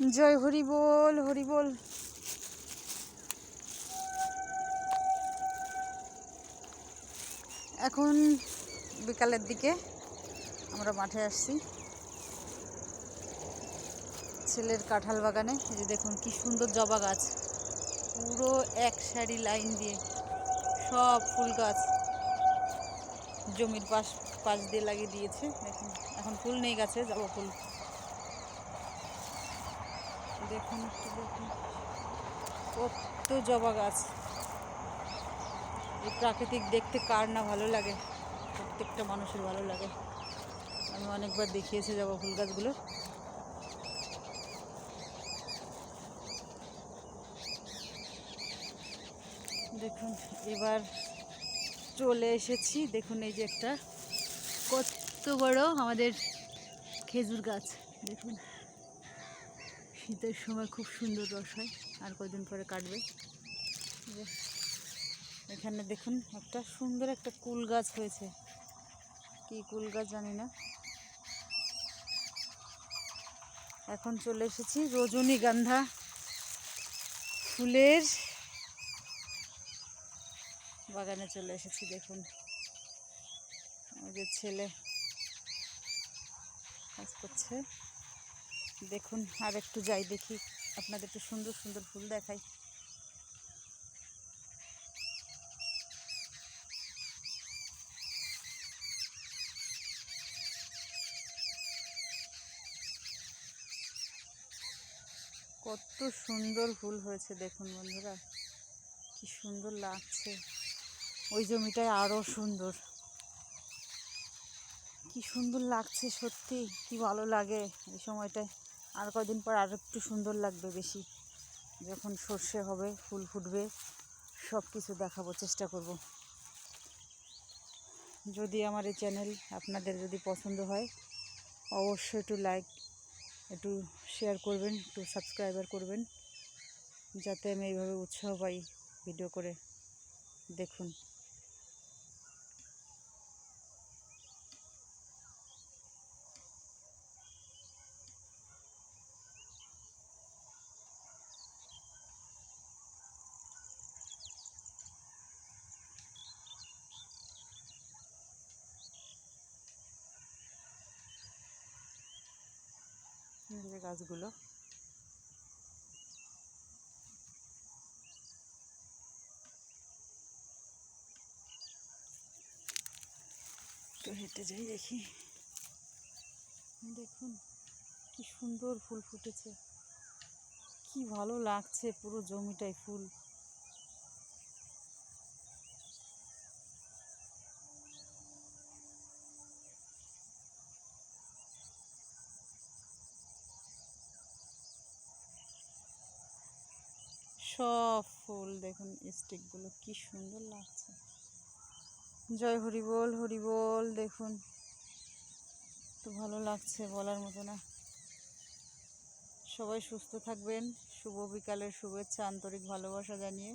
জয় হরি বল হরি বল। এখন বিকালের দিকে আমরা মাঠে আসছি। ছেলের কাঁঠাল বাগানে, এই যে দেখুন কি সুন্দর জবা গাছ। পুরো এক সারি লাইন দিয়ে সব ফুল গাছ জমির পাশ পাশ দিয়ে লাগিয়ে দিয়েছে। দেখুন, এখন ফুল নেই গাছে, জবা ফুল। দেখুন একটু দেখুন। কত জবা গাছ। এই প্রাকৃতিক দেখতে কার না ভালো লাগে? প্রত্যেকটা মানুষের ভালো লাগে। আমি অনেকবার দেখিয়েছি জবা ফুল গাছগুলো। দেখুন, এবার চলে এসেছি। দেখুন, এই যে একটা কত বড় আমাদের খেজুর গাছ। দেখুন। শীতের সময় খুব সুন্দর রস হয়, আর কয়দিন পরে কাটবে। এখানে দেখুন, একটা সুন্দর একটা কুল গাছ হয়েছে। কি কুল গাছ জানি না। এখন চলে এসেছি রজনীগন্ধা ফুলের বাগানে চলে এসেছি, দেখুন। আমাদের ছেলে কাজ করছে। দেখুন, আর একটু যাই দেখি আপনাদের একটু সুন্দর সুন্দর ফুল দেখাই। কত সুন্দর ফুল হয়েছে দেখুন বন্ধুরা, কি সুন্দর লাগছে। ওই জমিটায় আরও সুন্দর। কি সুন্দর লাগছে সত্যি, কি ভালো লাগে এই সময়টায়। আর কদিন পর আর একটু সুন্দর লাগবে বেশি। যখন সর্ষে হবে, ফুল ফুটবে সব কিছু দেখাবো, চেষ্টা করব। যদি আমার এই চ্যানেল আপনাদের যদি পছন্দ হয়, অবশ্যই একটু লাইক একটু শেয়ার করবেন, একটু সাবস্ক্রাইবার করবেন, যাতে আমি এইভাবে উৎসাহ পাই ভিডিও করে। দেখুন এই যে গাছগুলো একটু হেঁটে যাই দেখি। দেখুন, কি সুন্দর ফুল ফুটেছে। কি ভালো লাগছে পুরো জমিটায় ফুল। সব ফুল দেখুন স্টিকগুলো কি সুন্দর লাগছে। জয় হরি বল হরি বল দেখুন। তো ভালো লাগছে বলার মতো না। সবাই সুস্থ থাকবেন, শুভ বিকালের শুভেচ্ছা, আন্তরিক ভালোবাসা জানিয়ে।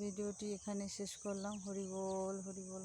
ভিডিওটি এখানে শেষ করলাম। হরি বল হরি বল